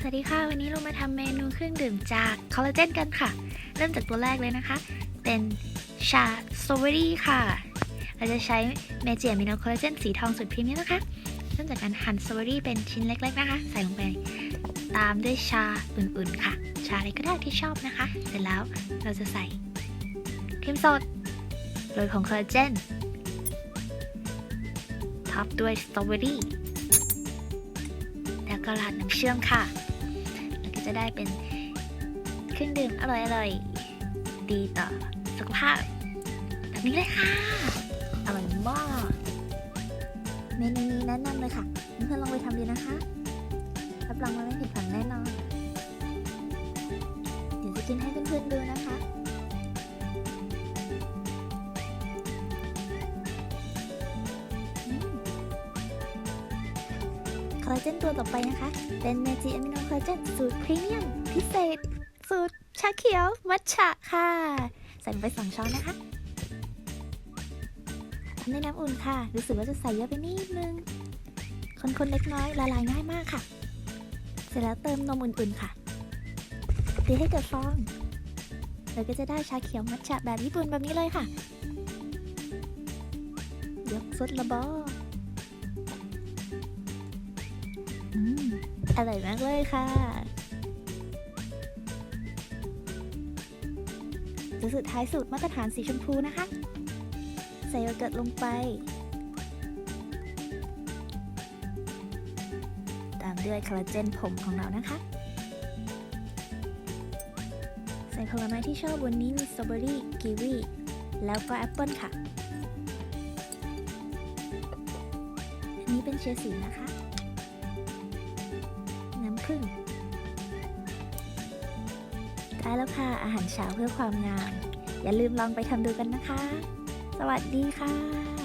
สวัสดีค่ะ วันนี้เรามาทำเมนูเครื่องดื่มจากคอลลาเจนกันค่ะ เริ่มจากตัวแรกเลยนะคะ เป็นชาสตรอเบอรี่ค่ะ เราจะใช้เมจิอะมิโนคอลลาเจนสีทองสุดพรีเมียมนะคะ เริ่มจากการหั่นสตรอเบอรี่เป็นชิ้นเล็ก ๆนะคะ ใส่ลงไป ตามด้วยชาอุ่นๆค่ะ ชาอะไรก็ได้ที่ชอบนะคะ เสร็จแล้วเราจะใส่ครีมสดโรยของคอลลาเจนท็อปด้วยสตรอเบอรี่แล้วก็ราดน้ำเชื่อมค่ะ ก็จะได้เป็นเครื่องดื่มอร่อยๆ ดีต่อสุขภาพ แบบนี้เลยค่ะ อร่อยมาก เมนูนี้แนะนำเลยค่ะ เพื่อนๆลองไปทำดูนะคะ รับรองว่าไม่ผิดหวังแน่นอน เดี๋ยวจะกินให้เพื่อนๆดูนะคะ อลลาเจนตัวต่อไปนะคะ เป็นเมจิอะมิโนคอลลาเจนสูตรพรีเมียม พิเศษ สูตรชาเขียวมัทฉะค่ะ ใส่ไปสองช้อนนะคะทำในน้ำอุ่นค่ะ รู้สึกว่าจะใส่เยอะไปนิดนึง คนๆเล็กน้อยละลายง่ายมากค่ะ เสร็จแล้วเติมนมอุ่นๆค่ะตีให้เกิดฟองเราก็จะได้ชาเขียวมัทฉะแบบญี่ปุ่นแบบนี้เลยค่ะยกซดละบออื อร่อยมากเลยค่ะจะสุดท้ายสูตรมาตรฐานสีชมพูนะคะ ใส่โยเกิร์ตลงไป ตามด้วยคอลลาเจนผมของเรานะคะ ใส่ผลไม้ที่ชอบวันนี้มีสตรอเบอรี่กีวีแล้วก็แอปเปิลค่ะ อันนี้เป็นเชียร์สีนะคะ รึ่ง ได้แล้วค่ะ อาหารเช้าเพื่อความงาม อย่าลืมลองไปทำดูกันนะคะ สวัสดีค่ะ